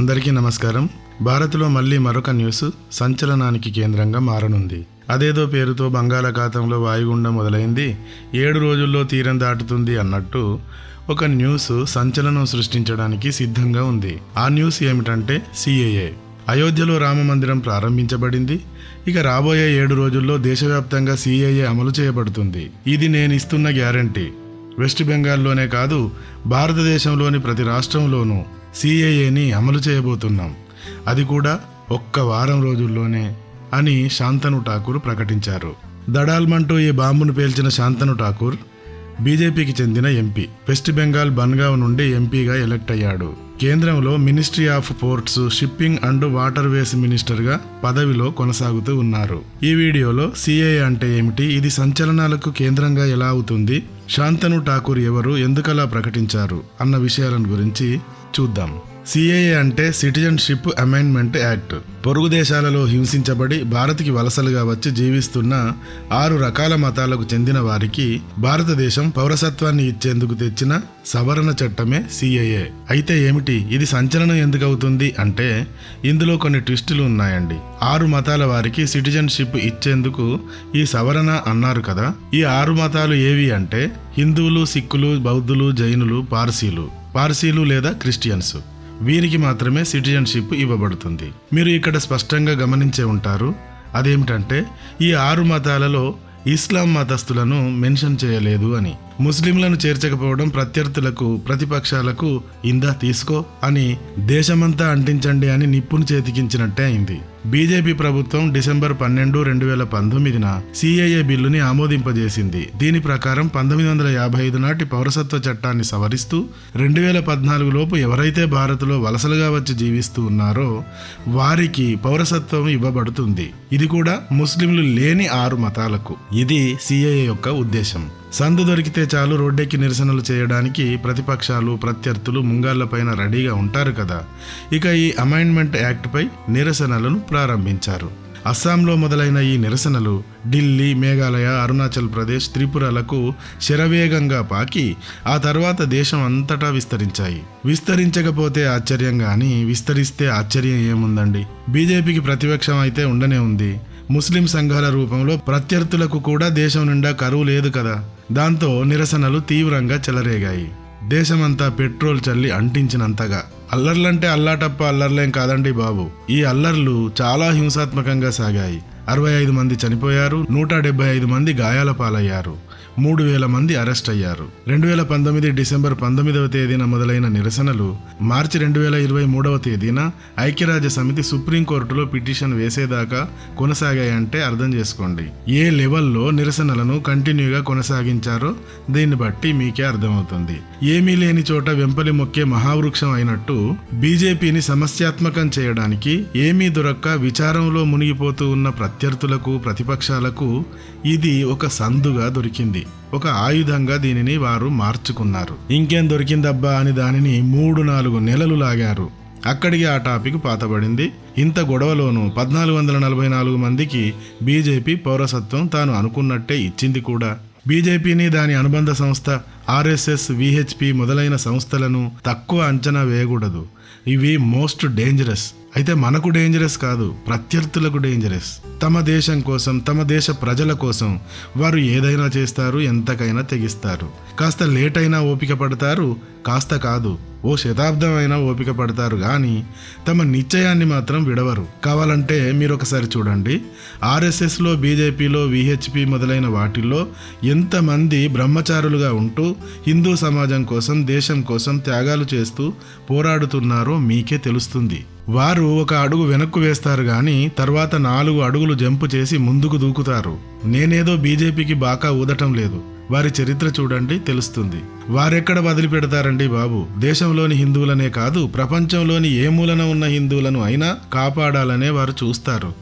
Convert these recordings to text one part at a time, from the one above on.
అందరికీ నమస్కారం. భారత్లో మళ్ళీ మరొక న్యూస్ సంచలనానికి కేంద్రంగా మారనుంది. అదేదో పేరుతో బంగాళాఖాతంలో వాయుగుండం మొదలైంది. ఏడు రోజుల్లో తీరం దాటుతుంది అన్నట్టు ఒక న్యూస్ సంచలనం సృష్టించడానికి సిద్ధంగా ఉంది. ఆ న్యూస్ ఏమిటంటే సిఏఏ. అయోధ్యలో రామ మందిరం ప్రారంభించబడింది. ఇక రాబోయే ఏడు రోజుల్లో దేశవ్యాప్తంగా సిఏఏ అమలు చేయబడుతుంది. ఇది నేను ఇస్తున్న గ్యారంటీ. వెస్ట్ బెంగాల్లోనే కాదు భారతదేశంలోని ప్రతి రాష్ట్రంలోనూ సిఏఏని అమలు చేయబోతున్నాం. అది కూడా ఒక్క వారం రోజుల్లోనే అని శాంతను ఠాకూర్ ప్రకటించారు. దడాల్మంటూ ఈ బాంబును పేల్చిన శాంతను ఠాకూర్ బీజేపీకి చెందిన ఎంపీ. వెస్ట్ బెంగాల్ బన్గావ్ నుండి ఎంపీగా ఎలక్ట్ అయ్యాడు. కేంద్రంలో ministry of ports shipping and waterways మినిస్టర్గా పదవిలో కొనసాగుతూ ఉన్నారు. ఈ వీడియోలో సిఏ అంటే ఏమిటి ఇది సంచలనాలకు కేంద్రంగా ఎలా అవుతుంది శాంతను ఠాకూర్ ఎవరు ఎందుకలా ప్రకటించారు అన్న విషయాలను గురించి చూద్దాం. సిఏఏ అంటే సిటిజన్షిప్ అమెండ్మెంట్ యాక్ట్ పొరుగు దేశాలలో హింసించబడి భారత్కి వలసలుగా వచ్చి జీవిస్తున్న ఆరు రకాల మతాలకు చెందిన వారికి భారతదేశం పౌరసత్వాన్ని ఇచ్చేందుకు తెచ్చిన సవరణ చట్టమే సిఏఏ అయితే ఏమిటి? ఇది సంచలనం ఎందుకు అవుతుంది అంటే ఇందులో కొన్ని ట్విస్టులు ఉన్నాయండి. ఆరు మతాల వారికి సిటిజన్షిప్ ఇచ్చేందుకు ఈ సవరణ అన్నారు కదా. ఈ ఆరు మతాలు ఏవి అంటే హిందువులు సిక్కులు బౌద్ధులు జైనులు పార్సీలు. పార్సీలు లేదా క్రిస్టియన్స్. వీరికి మాత్రమే సిటిజన్షిప్ ఇవ్వబడుతుంది. మీరు ఇక్కడ స్పష్టంగా గమనించే ఉంటారు అదేమిటంటే ఈ ఆరు మతాలలో ఇస్లాం మతస్థులను మెన్షన్ చేయలేదు అని. ముస్లింలను చేర్చకపోవడం ప్రత్యర్థులకు ప్రతిపక్షాలకు ఇందా తీసుకో అని దేశమంతా అంటించండి అని నిప్పును చేతికించినట్టే అయింది. బీజేపీ ప్రభుత్వం డిసెంబర్ పన్నెండు రెండు వేల పంతొమ్మిదిన సిఏఏ బిల్లుని ఆమోదింపజేసింది. దీని ప్రకారం పంతొమ్మిది వందల యాభై ఐదు నాటి పౌరసత్వ చట్టాన్ని సవరిస్తూ రెండు వేల పద్నాలుగు లోపు ఎవరైతే భారత్లో వలసలుగా వచ్చి జీవిస్తూ ఉన్నారో వారికి పౌరసత్వం ఇవ్వబడుతుంది. ఇది కూడా ముస్లింలు లేని ఆరు మతాలకు. ఇది సిఏఏ యొక్క ఉద్దేశం. సందు దొరికితే చాలు రోడ్డెక్కి నిరసనలు చేయడానికి ప్రతిపక్షాలు ప్రత్యర్థులు ముంగాళ్ళపైన రెడీగా ఉంటారు కదా. ఇక ఈ అమైండ్మెంట్ యాక్ట్పై నిరసనలను ప్రారంభించారు. అస్సాంలో మొదలైన ఈ నిరసనలు ఢిల్లీ మేఘాలయ అరుణాచల్ ప్రదేశ్ త్రిపురలకు శరవేగంగా పాకి ఆ తర్వాత దేశం అంతటా విస్తరించాయి. విస్తరించకపోతే ఆశ్చర్యం కానీ విస్తరిస్తే ఆశ్చర్యం ఏముందండి? బీజేపీకి ప్రతిపక్షం అయితే ఉండనే ఉంది. ముస్లిం సంఘాల రూపంలో ప్రత్యర్థులకు కూడా దేశం నిండా కరువు లేదు కదా. దాంతో నిరసనలు తీవ్రంగా చెలరేగాయి. దేశమంతా పెట్రోల్ చల్లి అంటించినంతగా. అల్లర్లంటే అల్లాటప్ప అల్లర్లేం కాదండి బాబు. ఈ అల్లర్లు చాలా హింసాత్మకంగా సాగాయి. అరవై ఐదు మంది చనిపోయారు నూట డెబ్బై ఐదు మంది గాయాల పాలయ్యారు. మూడు వేల మంది అరెస్ట్ అయ్యారు. రెండు వేల పంతొమ్మిది డిసెంబర్ పంతొమ్మిదవ తేదీన మొదలైన నిరసనలు మార్చి రెండు వేల ఇరవై మూడవ తేదీన ఐక్యరాజ్య సమితి సుప్రీంకోర్టులో పిటిషన్ వేసేదాకా కొనసాగాయంటే అర్థం చేసుకోండి. ఏ లెవెల్లో నిరసనలను కంటిన్యూగా కొనసాగించారో దీన్ని బట్టి మీకే అర్థమవుతుంది. ఏమీ లేని చోట వెంపలి మొక్కే మహావృక్షం అయినట్టు బీజేపీని సమస్యాత్మకం చేయడానికి ఏమీ దొరక్క విచారంలో మునిగిపోతూ ఉన్న ప్రత్యర్థులకు ప్రతిపక్షాలకు ఇది ఒక సందుగా దొరికింది. ఒక ఆయుధంగా దీనిని వారు మార్చుకున్నారు. ఇంకేం దొరికిందబ్బా అని దానిని మూడు నాలుగు నెలలు లాగారు. అక్కడికి ఆ టాపిక్ పాతబడింది. ఇంత గొడవలోనూ పద్నాలుగు వందల నలభై నాలుగు మందికి బీజేపీ పౌరసత్వం తాను అనుకున్నట్టే ఇచ్చింది కూడా. బీజేపీని దాని అనుబంధ సంస్థ ఆర్ఎస్ఎస్ విహెచ్పి మొదలైన సంస్థలను తక్కువ అంచనా వేయకూడదు. ఇవి మోస్ట్ డేంజరస్. అయితే మనకు డేంజరస్ కాదు ప్రత్యర్థులకు డేంజరస్ తమ దేశం కోసం తమ దేశ ప్రజల కోసం వారు ఏదైనా చేస్తారు ఎంతకైనా తెగిస్తారు. కాస్త లేట్ అయినా ఓపిక పడతారు కాస్త కాదు ఓ శతాబ్దం అయినా ఓపిక పడతారు కానీ తమ నిశ్చయాన్ని మాత్రం విడవరు. కావాలంటే మీరు ఒకసారి చూడండి ఆర్ఎస్ఎస్లో బీజేపీలో విహెచ్పి మొదలైన వాటిల్లో ఎంతమంది బ్రహ్మచారులుగా ఉంటూ హిందూ సమాజం కోసం దేశం కోసం త్యాగాలు చేస్తూ పోరాడుతున్నారో మీకే తెలుస్తుంది. వారు ఒక అడుగు వెనక్కు వేస్తారు కానీ తర్వాత నాలుగు అడుగులు జంపు చేసి ముందుకు దూకుతారు. నేనేదో బీజేపీకి బాకా ఊదటం లేదు. వారి చరిత్ర చూడండి తెలుస్తుంది. వారెక్కడ వదిలిపెడతారండి బాబు? దేశంలోని హిందువులనే కాదు ప్రపంచంలోని ఏ మూలన ఉన్న హిందువులను అయినా కాపాడాలనే వారు చూస్తారు.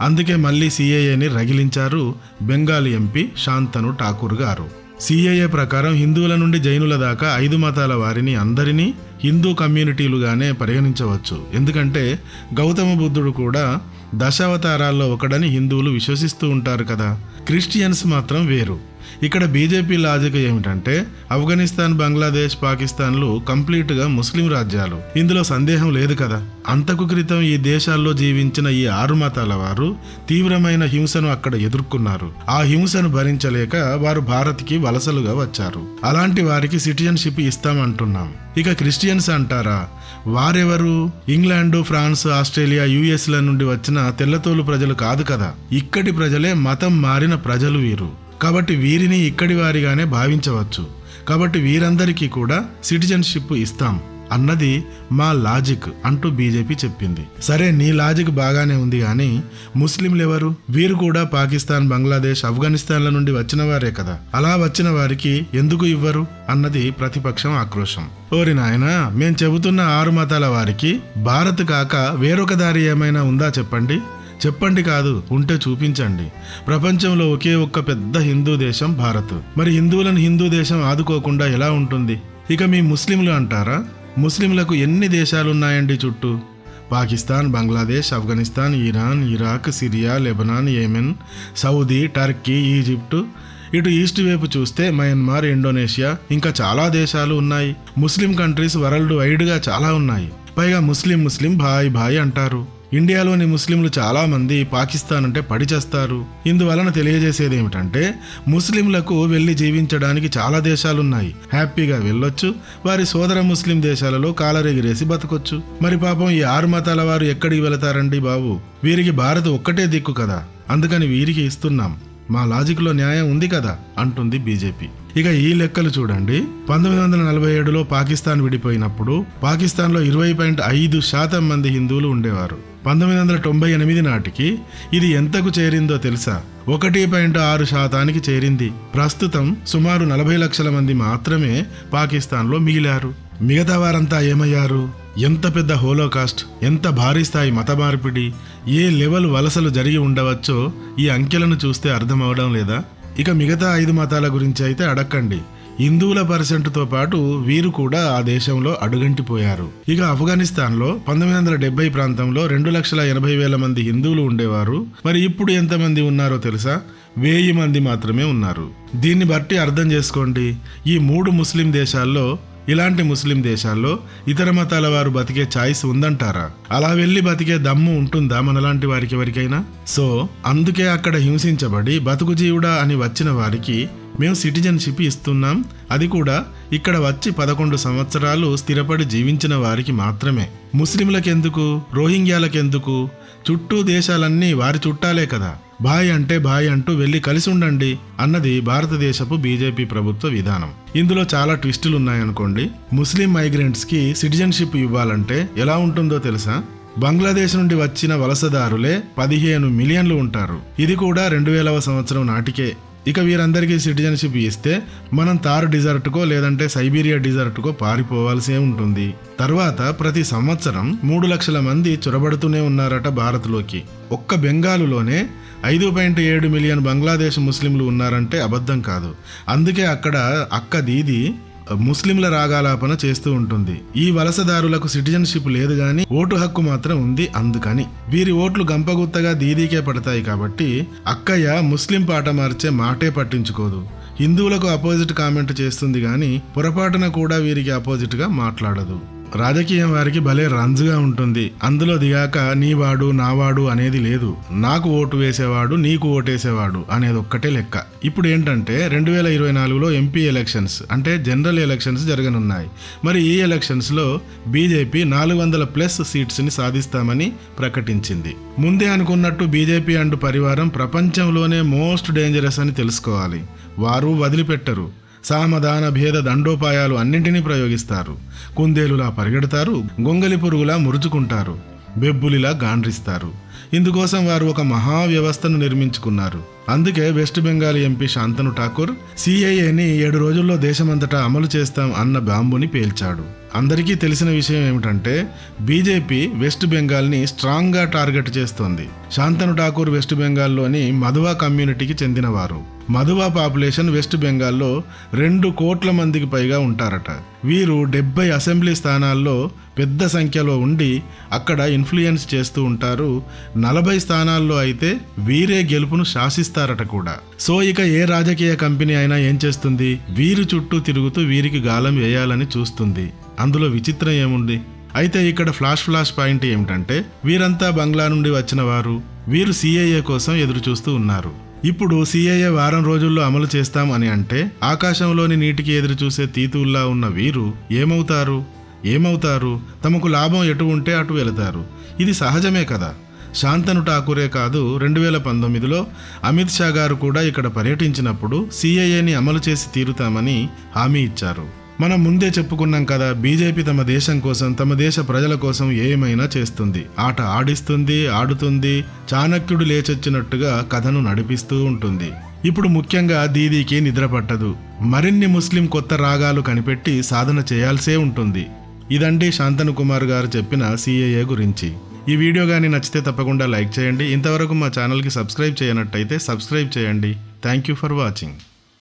అందుకే మళ్ళీ సిఏఏని రగిలించారు బెంగాల్ ఎంపీ శాంతను ఠాకూర్ గారు. సిఏఏ ప్రకారం హిందువుల నుండి జైనుల దాకా ఐదు మతాల వారిని అందరినీ హిందూ కమ్యూనిటీలుగానే పరిగణించవచ్చు. ఎందుకంటే గౌతమ బుద్ధుడు కూడా దశావతారాల్లో ఒకడని హిందువులు విశ్వసిస్తూ ఉంటారు కదా. క్రిస్టియన్స్ మాత్రం వేరు. ఇక్కడ బీజేపీ లాజిక్ ఏమిటంటే ఆఫ్ఘనిస్తాన్ బంగ్లాదేశ్ పాకిస్తాన్లు కంప్లీట్గా ముస్లిం రాజ్యాలు. ఇందులో సందేహం లేదు కదా. అంతకు క్రితం ఈ దేశాల్లో జీవించిన ఈ ఆరు మతాల వారు తీవ్రమైన హింసను అక్కడ ఎదుర్కొన్నారు. ఆ హింసను భరించలేక వారు భారత్కి వలసలుగా వచ్చారు. అలాంటి వారికి సిటిజన్షిప్ ఇస్తామంటున్నాం. ఇక క్రిస్టియన్స్ అంటారా? వారెవరు? ఇంగ్లాండు ఫ్రాన్స్ ఆస్ట్రేలియా యుఎస్ల నుండి వచ్చిన తెల్లతోలు ప్రజలు కాదు కదా. ఇక్కడి ప్రజలే మతం మారిన ప్రజలు వీరు. కాబట్టి వీరిని ఇక్కడి వారిగానే భావించవచ్చు. కాబట్టి వీరందరికీ కూడా సిటిజన్షిప్ ఇస్తాం అన్నది మా లాజిక్ అంటూ బీజేపీ చెప్పింది. సరే నీ లాజిక్ బాగానే ఉంది కానీ ముస్లింలు ఎవరు? వీరు కూడా పాకిస్తాన్ బంగ్లాదేశ్ ఆఫ్ఘనిస్తాన్ల నుండి వచ్చిన వారే కదా. అలా వచ్చిన వారికి ఎందుకు ఇవ్వరు అన్నది ప్రతిపక్షం ఆక్రోశం. ఓరి నాయన మేం చెబుతున్న ఆరు మతాల వారికి భారత్ కాక వేరొక దారి ఏమైనా ఉందా చెప్పండి? చెప్పండి కాదు ఉంటే చూపించండి. ప్రపంచంలో ఒకే ఒక్క పెద్ద హిందూ దేశం భారత్. మరి హిందువులను హిందూ దేశం ఆదుకోకుండా ఎలా ఉంటుంది? ఇక మీ ముస్లింలు అంటారా? ముస్లింలకు ఎన్ని దేశాలున్నాయండి చుట్టూ? Pakistan Bangladesh Afghanistan Iran Iraq Syria Lebanon Yemen Saudi Turkey Egypt. ఇటు ఈస్ట్ వైపు చూస్తే మయన్మార్ ఇండోనేషియా ఇంకా చాలా దేశాలు ఉన్నాయి. ముస్లిం కంట్రీస్ వరల్డ్ వైడ్గా చాలా ఉన్నాయి. పైగా ముస్లిం ముస్లిం భాయ్ భాయ్ అంటారు. ఇండియాలోని ముస్లింలు చాలామంది పాకిస్తాన్ అంటే పడి చేస్తారు. ఇందువలన తెలియజేసేది ఏమిటంటే ముస్లింలకు వెళ్ళి జీవించడానికి చాలా దేశాలున్నాయి. హ్యాపీగా వెళ్ళొచ్చు వారి సోదర ముస్లిం దేశాలలో కాలరెగిరేసి బతకొచ్చు. మరి పాపం ఈ ఆరు మతాల వారు ఎక్కడికి వెళతారండి బాబు? వీరికి భారత్ ఒక్కటే దిక్కు కదా. అందుకని వీరికి ఇస్తున్నాం. మా లాజిక్లో న్యాయం ఉంది కదా అంటుంది బీజేపీ. ఇక ఈ లెక్కలు చూడండి. పంతొమ్మిది వందల నలభై ఏడులో పాకిస్తాన్ విడిపోయినప్పుడు పాకిస్తాన్లో ఇరవై పాయింట్ ఐదు శాతం మంది హిందువులు ఉండేవారు. పంతొమ్మిది వందల తొంభై ఎనిమిది నాటికి ఇది ఎంతకు చేరిందో తెలుసా? ఒకటి పాయింట్ ఆరు శాతానికి చేరింది. ప్రస్తుతం సుమారు నలభై లక్షల మంది మాత్రమే పాకిస్తాన్లో మిగిలారు. మిగతా వారంతా ఏమయ్యారు? ఎంత పెద్ద హోలోకాస్ట్ ఎంత భారీ స్థాయి మత మార్పిడి ఏ లెవెల్ వలసలు జరిగి ఉండవచ్చో ఈ అంకెలను చూస్తే అర్థమవడం లేదా? ఇక మిగతా ఐదు మతాల గురించి అయితే అడక్కండి. హిందువుల పర్సెంట్తో పాటు వీరు కూడా ఆ దేశంలో అడుగంటిపోయారు. ఇక ఆఫ్ఘనిస్తాన్లో పంతొమ్మిది వందల డెబ్బై ప్రాంతంలో రెండు లక్షల ఎనభై వేల మంది హిందువులు ఉండేవారు. మరి ఇప్పుడు ఎంతమంది ఉన్నారో తెలుసా? వెయ్యి మంది మాత్రమే ఉన్నారు. దీన్ని బట్టి అర్థం చేసుకోండి. ఈ మూడు ముస్లిం దేశాల్లో ఇలాంటి ముస్లిం దేశాల్లో ఇతర మతాల వారు బతికే ఛాయిస్ ఉందంటారా? అలా వెళ్ళి బతికే దమ్ము ఉంటుందా మనలాంటి వారికి ఎవరికైనా? సో అందుకే అక్కడ హింసించబడి బతుకు జీవుడా అని వచ్చిన వారికి మేము సిటిజన్షిప్ ఇస్తున్నాం. అది కూడా ఇక్కడ వచ్చి పదకొండు సంవత్సరాలు స్థిరపడి జీవించిన వారికి మాత్రమే. ముస్లింలకెందుకు? రోహింగ్యాలకెందుకు? చుట్టూ దేశాలన్నీ వారి చుట్టాలే కదా. బాయ్ అంటే బాయ్ అంటూ వెళ్ళి కలిసి ఉండండి అన్నది భారతదేశపు బీజేపీ ప్రభుత్వ విధానం. ఇందులో చాలా ట్విస్టులు ఉన్నాయనుకోండి. ముస్లిం మైగ్రెంట్స్కి సిటిజన్షిప్ ఇవ్వాలంటే ఎలా ఉంటుందో తెలుసా? బంగ్లాదేశ్ నుండి వచ్చిన వలసదారులే పదిహేను మిలియన్లు ఉంటారు. ఇది కూడా రెండు వేలవ సంవత్సరం నాటికే. ఇక వీరందరికీ సిటిజన్షిప్ ఇస్తే మనం తారు డిజర్ట్కో లేదంటే సైబీరియా డిజర్ట్కో పారిపోవాల్సే ఉంటుంది. తర్వాత ప్రతి సంవత్సరం మూడు లక్షల మంది చొరబడుతూనే ఉన్నారట భారత్లోకి. ఒక్క బెంగాలులోనే ఐదు పాయింట్ ఏడు మిలియన్ బంగ్లాదేశ్ ముస్లింలు ఉన్నారంటే అబద్ధం కాదు. అందుకే అక్కడ అక్క దీది ముస్లింల రాగాలాపన చేస్తూ ఉంటుంది. ఈ వలసదారులకు సిటిజన్షిప్ లేదు గాని ఓటు హక్కు మాత్రం ఉంది అందుకని. వీరి ఓట్లు గంపగుత్తగా దీదీకే పడతాయి కాబట్టి అక్కయ్య ముస్లిం పాట మార్చే మాటే పట్టించుకోదు. హిందువులకు అపోజిట్ కామెంట్ చేస్తుంది గాని పొరపాటున కూడా వీరికి అపోజిట్గా మాట్లాడదు. రాజకీయం వారికి భలే రంజుగా ఉంటుంది. అందులో దిగాక నీవాడు నావాడు అనేది లేదు. నాకు ఓటు వేసేవాడు నీకు ఓటేసేవాడు అనేది ఒక్కటే లెక్క. ఇప్పుడు ఏంటంటే రెండు వేల ఇరవై నాలుగులో ఎంపీ ఎలక్షన్స్ అంటే జనరల్ ఎలక్షన్స్ జరగనున్నాయి. మరి ఈ ఎలక్షన్స్లో బీజేపీ నాలుగు వందల ప్లస్ సీట్స్ని సాధిస్తామని ప్రకటించింది. ముందే అనుకున్నట్టు బీజేపీ అండ్ పరివారం ప్రపంచంలోనే మోస్ట్ డేంజరస్ అని తెలుసుకోవాలి. వారు వదిలిపెట్టరు. సామధాన భేద దండోపాయాలు అన్నింటినీ ప్రయోగిస్తారు. కుందేలులా పరిగెడతారు గొంగలి పురుగులా మురుచుకుంటారు బెబ్బులిలా గాండ్రిస్తారు. ఇందుకోసం వారు ఒక మహా వ్యవస్థను నిర్మించుకున్నారు. అందుకే వెస్ట్ బెంగాల్ ఎంపీ శాంతను ఠాకూర్ సిఐఏని ఏడు రోజుల్లో దేశమంతటా అమలు చేస్తాం అన్న బాంబుని పేల్చాడు. అందరికీ తెలిసిన విషయం ఏమిటంటే బీజేపీ వెస్ట్ బెంగాల్ని స్ట్రాంగ్గా టార్గెట్ చేస్తోంది. శాంతను ఠాకూర్ వెస్ట్ బెంగాల్లోని మధువా కమ్యూనిటీకి చెందినవారు. మధువా పాపులేషన్ వెస్ట్ బెంగాల్లో రెండు కోట్ల మందికి పైగా ఉంటారట. వీరు డెబ్బై అసెంబ్లీ స్థానాల్లో పెద్ద సంఖ్యలో ఉండి అక్కడ ఇన్ఫ్లుయెన్స్ చేస్తూ ఉంటారు. నలభై స్థానాల్లో అయితే వీరే గెలుపును శాసిస్తారట కూడా. సో ఇక ఏ రాజకీయ కంపెనీ అయినా ఏం చేస్తుంది? వీరి చుట్టూ తిరుగుతూ వీరికి గాలం వేయాలని చూస్తుంది. అందులో విచిత్రం ఏముంది? అయితే ఇక్కడ ఫ్లాష్ ఫ్లాష్ పాయింట్ ఏమిటంటే వీరంతా బంగ్లా నుండి వచ్చిన వారు. వీరు సిఏఏ కోసం ఎదురు చూస్తూ ఉన్నారు. ఇప్పుడు సిఏఏ వారం రోజుల్లో అమలు చేస్తాం అని అంటే ఆకాశంలోని నీటికి ఎదురు చూసే తీతుల్లా ఉన్న వీరు ఏమవుతారు? ఏమవుతారు? తమకు లాభం ఎటు ఉంటే అటు వెళతారు. ఇది సహజమే కదా. శాంతను ఠాకూరే కాదు రెండు వేల పంతొమ్మిదిలో అమిత్ షా గారు కూడా ఇక్కడ పర్యటించినప్పుడు సిఏఏని అమలు చేసి తీరుతామని హామీ ఇచ్చారు. మనం ముందే చెప్పుకున్నాం కదా బీజేపీ తమ దేశం కోసం తమ దేశ ప్రజల కోసం ఏమైనా చేస్తుంది. ఆట ఆడిస్తుంది ఆడుతుంది చాణక్యుడు లేచొచ్చినట్టుగా కథను నడిపిస్తూ ఉంటుంది. ఇప్పుడు ముఖ్యంగా దీదీకి నిద్ర పట్టదు. మరిన్ని ముస్లిం కొత్త రాగాలు కనిపెట్టి సాధన చేయాల్సే ఉంటుంది. ఇదండి శాంతను కుమార్ గారు చెప్పిన సిఏఏ గురించి. ఈ వీడియో కానీ నచ్చితే తప్పకుండా లైక్ చేయండి. ఇంతవరకు మా ఛానల్కి సబ్స్క్రైబ్ చేయనట్టయితే సబ్స్క్రైబ్ చేయండి. Thank you for watching.